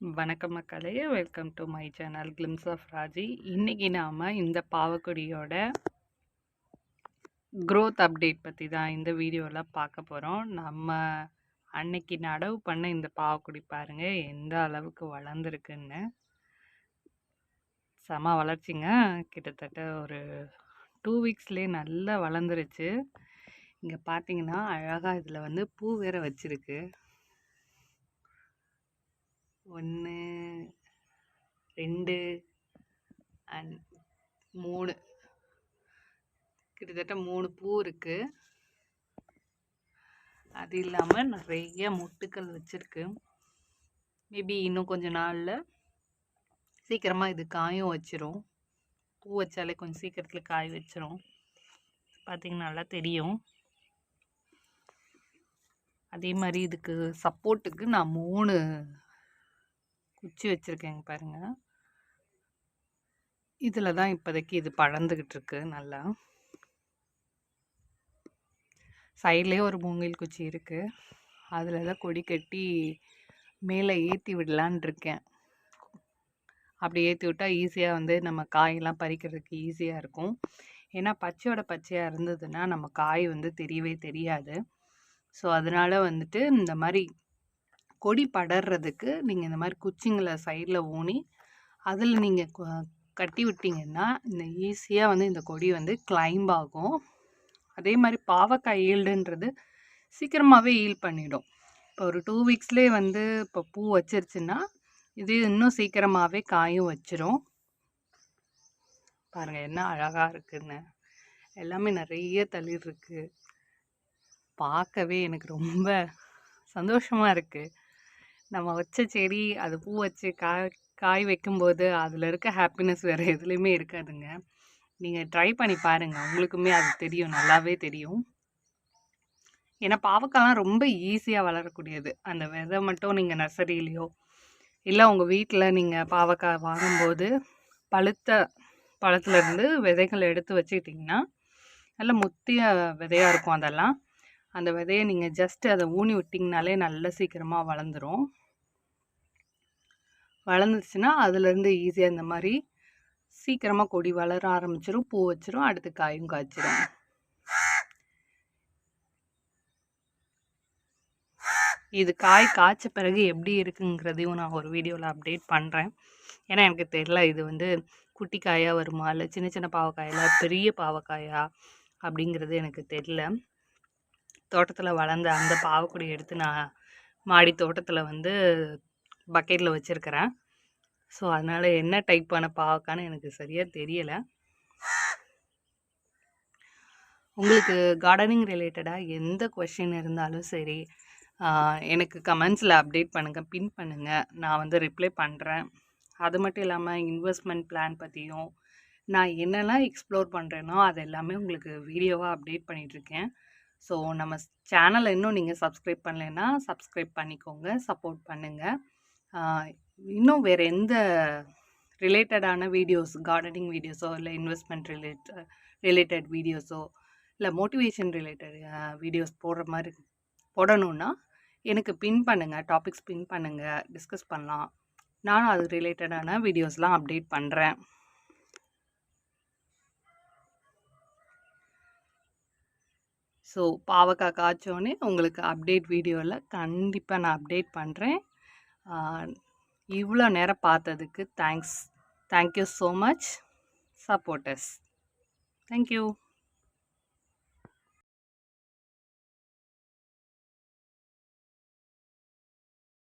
வணக்கம் மக்களே. Welcome to my channel glimpse of Raji இன்றைக்கி நாம் இந்த பாவக்குடியோட க்ரோத் அப்டேட் பற்றி தான் இந்த வீடியோவில் பார்க்க போகிறோம் நம்ம அன்னைக்கு நடவு பண்ண இந்த பாவக்குடி பாருங்கள் எந்த அளவுக்கு வளர்ந்துருக்குன்னு. செம வளர்ச்சிங்க. கிட்டத்தட்ட ஒரு டூ வீக்ஸ்லேயே நல்லா வளர்ந்துருச்சு. இங்கே பார்த்தீங்கன்னா அழகாக இதில் வந்து பூ வேற வச்சுருக்கு. ஒன்று ரெண்டு அண்ட் மூணு. கிட்டத்தட்ட மூணு பூ இருக்குது அது இல்லாமல் நிறைய மொட்டுக்கள் வச்சுருக்கு. மேபி இன்னும் கொஞ்ச நாளில் சீக்கிரமாக இது காயும் வச்சிரும். பூ வச்சாலே கொஞ்சம் சீக்கிரத்தில் காய் வச்சிரும். பார்த்திங்கன்னா நல்லா தெரியும். அதே மாதிரி இதுக்கு சப்போர்ட்டுக்கு நான் மூணு குச்சி வச்சுருக்கேங்க பாருங்கள் இதில் தான் இப்போதைக்கு இது பழந்துக்கிட்டு இருக்கு நல்லா. சைட்லேயே ஒரு மூங்கில் குச்சி இருக்குது அதில் தான் கொடி கட்டி மேலே ஏற்றி விடலான் இருக்கேன் அப்படி ஏற்றி விட்டால் ஈஸியாக வந்து நம்ம காயெல்லாம் பறிக்கிறதுக்கு ஈஸியாக இருக்கும். ஏன்னா பச்சையோட பச்சையாக இருந்ததுன்னா நம்ம காய் வந்து தெரியவே தெரியாது. ஸோ அதனால் வந்துட்டு இந்த மாதிரி கொடி படர்றதுக்கு நீங்கள் இந்த மாதிரி குச்சிங்களை சைடில் ஊனி அதில் நீங்கள் கட்டி விட்டிங்கன்னா இந்த ஈஸியாக வந்து இந்த கொடி வந்து கிளைம்ப் ஆகும். அதே மாதிரி பாவக்காய் ஈல்டுன்றது சீக்கிரமாகவே ஈல் பண்ணிடும். இப்போ ஒரு டூ வீக்ஸ்லேயே வந்து இப்போ பூ வச்சிருச்சுன்னா இது இன்னும் சீக்கிரமாகவே காயும் வச்சிரும். பாருங்கள் என்ன அழகாக இருக்குன்னு. எல்லாமே நிறைய தளிர் இருக்குது பார்க்கவே எனக்கு ரொம்ப சந்தோஷமாக இருக்குது நம்ம வச்ச செடி அது பூ வச்சு காய் காய் வைக்கும்போது அதில் இருக்க ஹாப்பினஸ் வேறு எதுலேயுமே இருக்காதுங்க. நீங்கள் ட்ரை பண்ணி பாருங்கள் உங்களுக்குமே அது தெரியும். நல்லாவே தெரியும். ஏன்னா பாவக்காய்லாம் ரொம்ப ஈஸியாக வளரக்கூடியது. அந்த விதை மட்டும் நீங்கள் நர்சரியிலையோ இல்லை உங்கள் வீட்டில் நீங்கள் பாவக்காய் வாங்கும்போது பழுத்த பழத்துலேருந்து விதைகள் எடுத்து வச்சுக்கிட்டிங்கன்னா நல்ல முத்திய விதையாக இருக்கும் அதெல்லாம். அந்த விதையை நீங்கள் ஜஸ்ட்டு அதை ஊனி விட்டிங்கனாலே நல்ல சீக்கிரமாக வளர்ந்துடும் வளர்ந்துச்சுன்னா அதுலேருந்து ஈஸியாக இந்த மாதிரி சீக்கிரமாக கொடி வளர ஆரம்பிச்சிடும் பூ வச்சிரும் அடுத்து காயும் காய்ச்சிரும். இது காய் காய்ச்ச பிறகு எப்படி இருக்குங்கிறதையும் நான் ஒரு வீடியோவில் அப்டேட் பண்ணுறேன் ஏன்னா எனக்கு தெரியல இது வந்து குட்டி காயாக வருமா? இல்லை சின்ன சின்ன பாவக்காயா? பெரிய பாவக்காயா? அப்படிங்கிறது எனக்கு தெரில. தோட்டத்தில் வளர்ந்த அந்த பாவக்குடி எடுத்து நான் மாடி தோட்டத்தில் வந்து பக்கெட்டில் வச்சுருக்கிறேன். ஸோ அதனால் என்ன டைப்பான பாவக்கான்னு எனக்கு சரியாக தெரியலை. உங்களுக்கு கார்டனிங் ரிலேட்டடாக எந்த கொஷின் இருந்தாலும் சரி எனக்கு கமெண்ட்ஸில் அப்டேட் பண்ணுங்கள் பின் பண்ணுங்கள் நான் வந்து ரிப்ளை பண்ணுறேன் அது மட்டும் இல்லாமல் இன்வெஸ்ட்மெண்ட் பிளான் பற்றியும் நான் என்னெல்லாம் எக்ஸ்ப்ளோர் பண்ணுறேனோ அது எல்லாமே உங்களுக்கு வீடியோவாக அப்டேட் பண்ணிகிட்ருக்கேன் ஸோ நம்ம சேனலை இன்னும் நீங்கள் சப்ஸ்கிரைப் பண்ணலைன்னா சப்ஸ்கிரைப் பண்ணிக்கோங்க சப்போர்ட் பண்ணுங்கள் இன்னும் வேறு எந்த ரிலேட்டடான வீடியோஸ் கார்டனிங் வீடியோஸோ இல்லை இன்வெஸ்ட்மெண்ட் ரிலேட் ரிலேட்டட் வீடியோஸோ இல்லை மோட்டிவேஷன் ரிலேட்டட் வீடியோஸ் போடுற மாதிரி போடணுன்னா எனக்கு பின் பண்ணுங்கள் டாபிக்ஸ் பின் பண்ணுங்கள் டிஸ்கஸ் பண்ணலாம். நானும் அது ரிலேட்டடான வீடியோஸ்லாம் அப்டேட் பண்ணுறேன் ஸோ பாவக்காய் காய்ச்சோன்னே உங்களுக்கு அப்டேட் வீடியோவில் கண்டிப்பாக நான் அப்டேட் பண்ணுறேன் இவ்வளோ நேரம் பார்த்ததுக்கு thanks thank you so much supporters thank you